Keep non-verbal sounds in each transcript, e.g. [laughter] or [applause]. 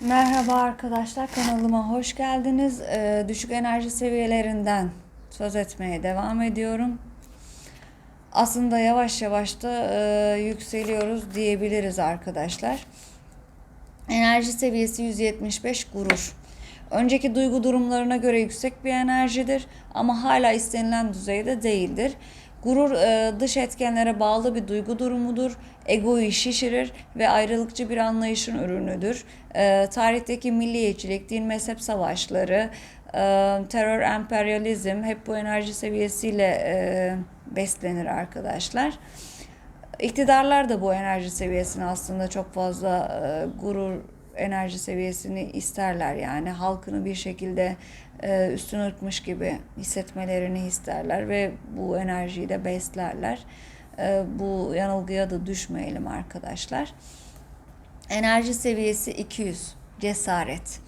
Merhaba arkadaşlar kanalıma hoş geldiniz. Ee, düşük enerji seviyelerinden söz etmeye devam ediyorum. Aslında yavaş yavaş da e, yükseliyoruz diyebiliriz arkadaşlar. Enerji seviyesi 175 gurur. Önceki duygu durumlarına göre yüksek bir enerjidir ama hala istenilen düzeyde değildir. Gurur e, dış etkenlere bağlı bir duygu durumudur. Egoyu şişirir ve ayrılıkçı bir anlayışın ürünüdür. E, tarihteki milliyetçilik, din mezhep savaşları, e, terör, emperyalizm hep bu enerji seviyesiyle beslenir arkadaşlar. İktidarlar da bu enerji seviyesini aslında çok fazla gurur enerji seviyesini isterler yani halkını bir şekilde e, üstün ırkmış gibi hissetmelerini isterler ve bu enerjiyi de beslerler. E, bu yanılgıya da düşmeyelim arkadaşlar. Enerji seviyesi 200 cesaret.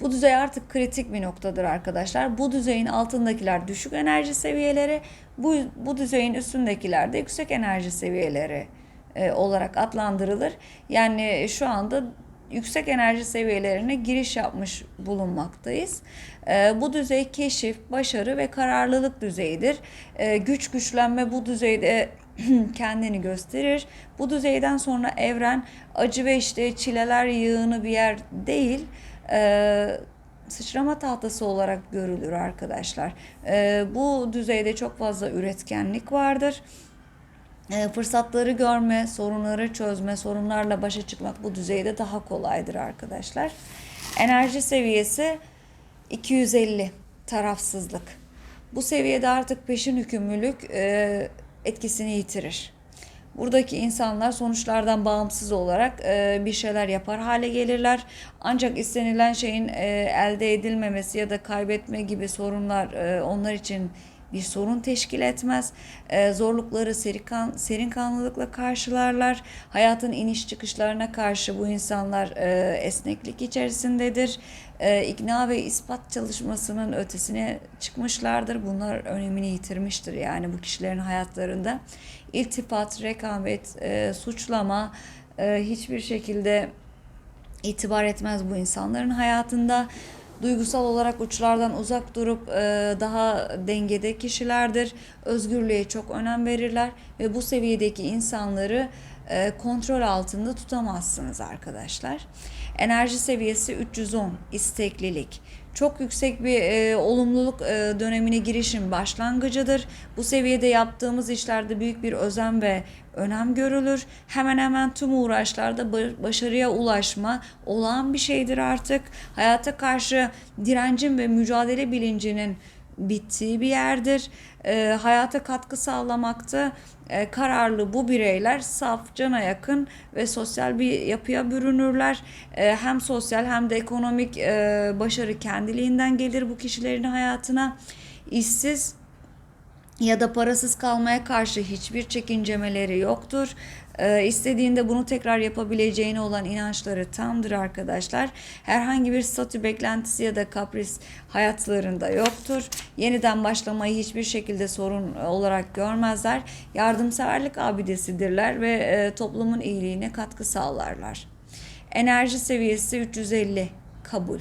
Bu düzey artık kritik bir noktadır arkadaşlar. Bu düzeyin altındakiler düşük enerji seviyeleri, bu, bu düzeyin üstündekiler de yüksek enerji seviyeleri e, olarak adlandırılır. Yani şu anda yüksek enerji seviyelerine giriş yapmış bulunmaktayız. E, bu düzey keşif, başarı ve kararlılık düzeyidir. E, güç güçlenme bu düzeyde [clears throat] kendini gösterir. Bu düzeyden sonra evren acı ve işte çileler yığını bir yer değil, e, sıçrama tahtası olarak görülür arkadaşlar. E, bu düzeyde çok fazla üretkenlik vardır. E, fırsatları görme, sorunları çözme, sorunlarla başa çıkmak bu düzeyde daha kolaydır arkadaşlar. Enerji seviyesi 250 tarafsızlık. Bu seviyede artık peşin hükümlülük e, etkisini yitirir. Buradaki insanlar sonuçlardan bağımsız olarak e, bir şeyler yapar hale gelirler. Ancak istenilen şeyin e, elde edilmemesi ya da kaybetme gibi sorunlar e, onlar için bir sorun teşkil etmez. E, zorlukları serikan, serin kanlılıkla karşılarlar. Hayatın iniş çıkışlarına karşı bu insanlar e, esneklik içerisindedir. E, ikna ve ispat çalışmasının ötesine çıkmışlardır. Bunlar önemini yitirmiştir yani bu kişilerin hayatlarında. İltifat, rekabet, e, suçlama e, hiçbir şekilde itibar etmez bu insanların hayatında duygusal olarak uçlardan uzak durup e, daha dengede kişilerdir. Özgürlüğe çok önem verirler ve bu seviyedeki insanları e, kontrol altında tutamazsınız arkadaşlar. Enerji seviyesi 310 isteklilik. Çok yüksek bir e, olumluluk e, dönemine girişin başlangıcıdır. Bu seviyede yaptığımız işlerde büyük bir özen ve önem görülür. Hemen hemen tüm uğraşlarda başarıya ulaşma olağan bir şeydir artık. Hayata karşı direncin ve mücadele bilincinin bittiği bir yerdir. E, hayata katkı sağlamakta e, kararlı bu bireyler saf, cana yakın ve sosyal bir yapıya bürünürler. E, hem sosyal hem de ekonomik e, başarı kendiliğinden gelir bu kişilerin hayatına. İşsiz ya da parasız kalmaya karşı hiçbir çekincemeleri yoktur. Ee, istediğinde bunu tekrar yapabileceğine olan inançları tamdır arkadaşlar. Herhangi bir statü beklentisi ya da kapris hayatlarında yoktur. Yeniden başlamayı hiçbir şekilde sorun olarak görmezler. Yardımseverlik abidesidirler ve e, toplumun iyiliğine katkı sağlarlar. Enerji seviyesi 350 kabul.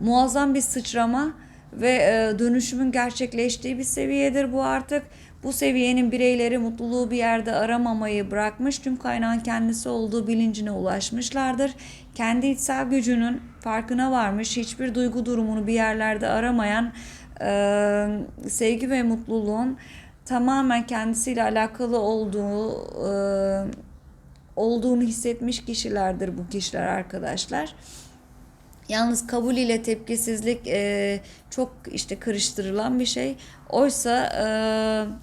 Muazzam bir sıçrama ve e, dönüşümün gerçekleştiği bir seviyedir bu artık. Bu seviyenin bireyleri mutluluğu bir yerde aramamayı bırakmış, tüm kaynağın kendisi olduğu bilincine ulaşmışlardır. Kendi içsel gücünün farkına varmış, hiçbir duygu durumunu bir yerlerde aramayan e, sevgi ve mutluluğun tamamen kendisiyle alakalı olduğu e, olduğunu hissetmiş kişilerdir bu kişiler arkadaşlar. Yalnız kabul ile tepkisizlik e, çok işte karıştırılan bir şey. Oysa e,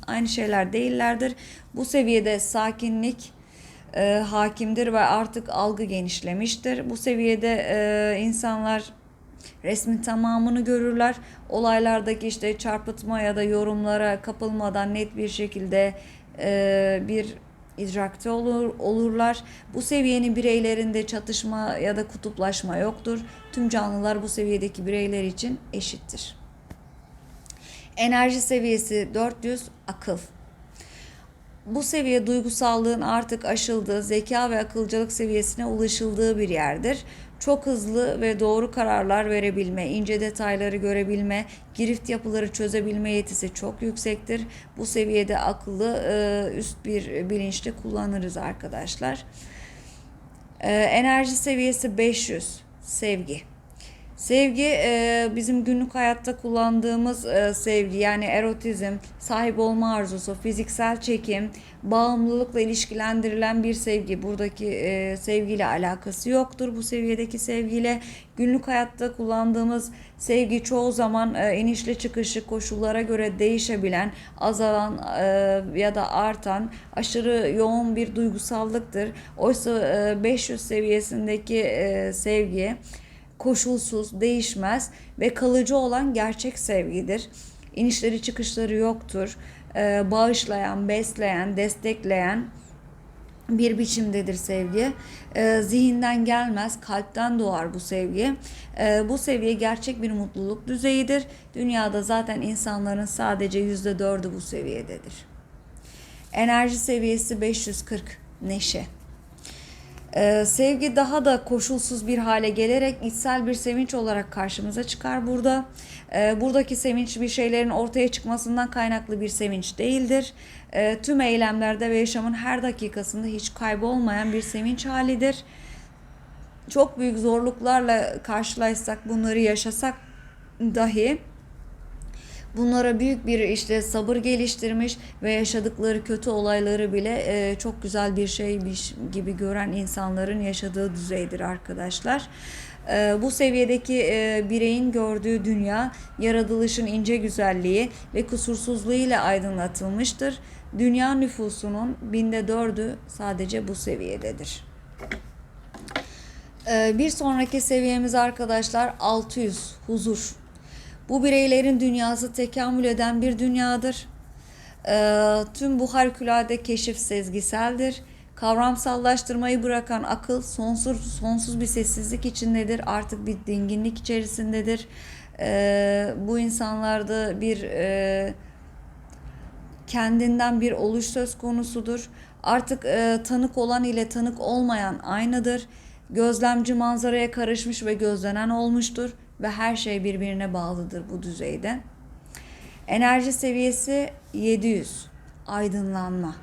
aynı şeyler değillerdir. Bu seviyede sakinlik e, hakimdir ve artık algı genişlemiştir. Bu seviyede e, insanlar resmin tamamını görürler. Olaylardaki işte çarpıtma ya da yorumlara kapılmadan net bir şekilde e, bir idrakte olur, olurlar. Bu seviyenin bireylerinde çatışma ya da kutuplaşma yoktur. Tüm canlılar bu seviyedeki bireyler için eşittir. Enerji seviyesi 400 akıl. Bu seviye duygusallığın artık aşıldığı, zeka ve akılcılık seviyesine ulaşıldığı bir yerdir. Çok hızlı ve doğru kararlar verebilme, ince detayları görebilme, girift yapıları çözebilme yetisi çok yüksektir. Bu seviyede akıllı e, üst bir bilinçte kullanırız arkadaşlar. E, enerji seviyesi 500. Sevgi. Sevgi e, bizim günlük hayatta kullandığımız e, sevgi yani erotizm, sahip olma arzusu, fiziksel çekim, bağımlılıkla ilişkilendirilen bir sevgi. Buradaki e, sevgiyle alakası yoktur bu seviyedeki sevgiyle. Günlük hayatta kullandığımız sevgi çoğu zaman e, inişli çıkışlı koşullara göre değişebilen, azalan e, ya da artan aşırı yoğun bir duygusallıktır. Oysa e, 500 seviyesindeki e, sevgi koşulsuz, değişmez ve kalıcı olan gerçek sevgidir. İnişleri çıkışları yoktur. Ee, bağışlayan, besleyen, destekleyen bir biçimdedir sevgi. Ee, zihinden gelmez, kalpten doğar bu sevgi. Ee, bu seviye gerçek bir mutluluk düzeyidir. Dünyada zaten insanların sadece yüzde dördü bu seviyededir. Enerji seviyesi 540, neşe. Ee, sevgi daha da koşulsuz bir hale gelerek içsel bir sevinç olarak karşımıza çıkar burada. Ee, buradaki sevinç bir şeylerin ortaya çıkmasından kaynaklı bir sevinç değildir. Ee, tüm eylemlerde ve yaşamın her dakikasında hiç kaybolmayan bir sevinç halidir. Çok büyük zorluklarla karşılaşsak, bunları yaşasak dahi bunlara büyük bir işte sabır geliştirmiş ve yaşadıkları kötü olayları bile e, çok güzel bir şey gibi gören insanların yaşadığı düzeydir arkadaşlar. E, bu seviyedeki e, bireyin gördüğü dünya yaratılışın ince güzelliği ve kusursuzluğuyla aydınlatılmıştır. Dünya nüfusunun binde dördü sadece bu seviyededir. E, bir sonraki seviyemiz arkadaşlar 600 huzur. Bu bireylerin dünyası tekamül eden bir dünyadır. E, tüm bu harikulade keşif sezgiseldir. Kavramsallaştırmayı bırakan akıl sonsuz sonsuz bir sessizlik içindedir. Artık bir dinginlik içerisindedir. E, bu insanlarda bir e, kendinden bir oluş söz konusudur. Artık e, tanık olan ile tanık olmayan aynıdır. Gözlemci manzaraya karışmış ve gözlenen olmuştur ve her şey birbirine bağlıdır bu düzeyde. Enerji seviyesi 700. Aydınlanma.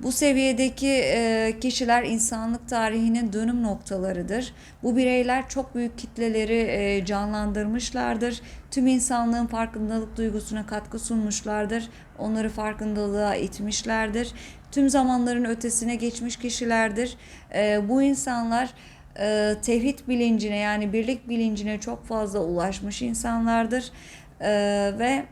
Bu seviyedeki e, kişiler insanlık tarihinin dönüm noktalarıdır. Bu bireyler çok büyük kitleleri e, canlandırmışlardır. Tüm insanlığın farkındalık duygusuna katkı sunmuşlardır. Onları farkındalığa itmişlerdir. Tüm zamanların ötesine geçmiş kişilerdir. E, bu insanlar e, tevhid bilincine yani birlik bilincine çok fazla ulaşmış insanlardır e, ve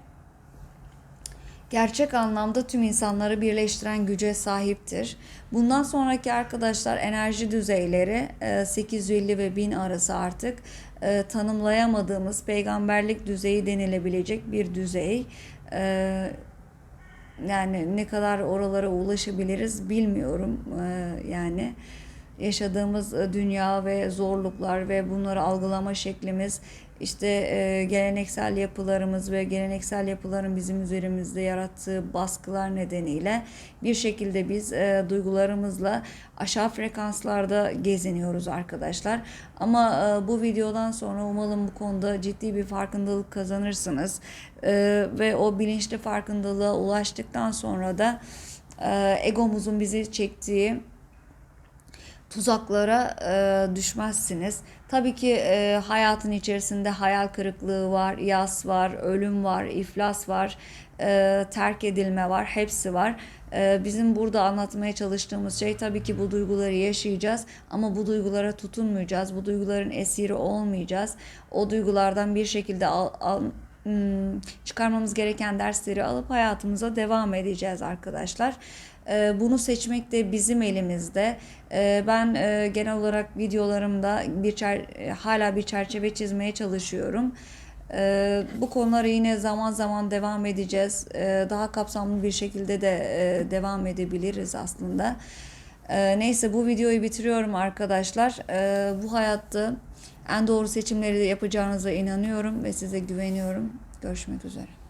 gerçek anlamda tüm insanları birleştiren güce sahiptir. Bundan sonraki arkadaşlar enerji düzeyleri 850 e, ve 1000 arası artık e, tanımlayamadığımız peygamberlik düzeyi denilebilecek bir düzey. E, yani ne kadar oralara ulaşabiliriz bilmiyorum yani yaşadığımız e, dünya ve zorluklar ve bunları algılama şeklimiz işte e, geleneksel yapılarımız ve geleneksel yapıların bizim üzerimizde yarattığı baskılar nedeniyle bir şekilde biz e, duygularımızla aşağı frekanslarda geziniyoruz arkadaşlar. Ama bu videodan sonra umalım bu konuda ciddi bir farkındalık kazanırsınız ve o bilinçli farkındalığa ulaştıktan sonra da egomuzun bizi çektiği tuzaklara e, düşmezsiniz. Tabii ki e, hayatın içerisinde hayal kırıklığı var, yas var, ölüm var, iflas var, e, terk edilme var, hepsi var. E, bizim burada anlatmaya çalıştığımız şey tabii ki bu duyguları yaşayacağız ama bu duygulara tutunmayacağız. Bu duyguların esiri olmayacağız. O duygulardan bir şekilde al, al çıkarmamız gereken dersleri alıp hayatımıza devam edeceğiz arkadaşlar. Ee, bunu seçmek de bizim elimizde. Ee, ben e, genel olarak videolarımda bir hala bir çerçeve çizmeye çalışıyorum. Ee, bu konuları yine zaman zaman devam edeceğiz. Daha kapsamlı bir şekilde de e, devam edebiliriz aslında. Neyse bu videoyu bitiriyorum arkadaşlar. Bu hayatta en doğru seçimleri yapacağınıza inanıyorum ve size güveniyorum. Görüşmek üzere.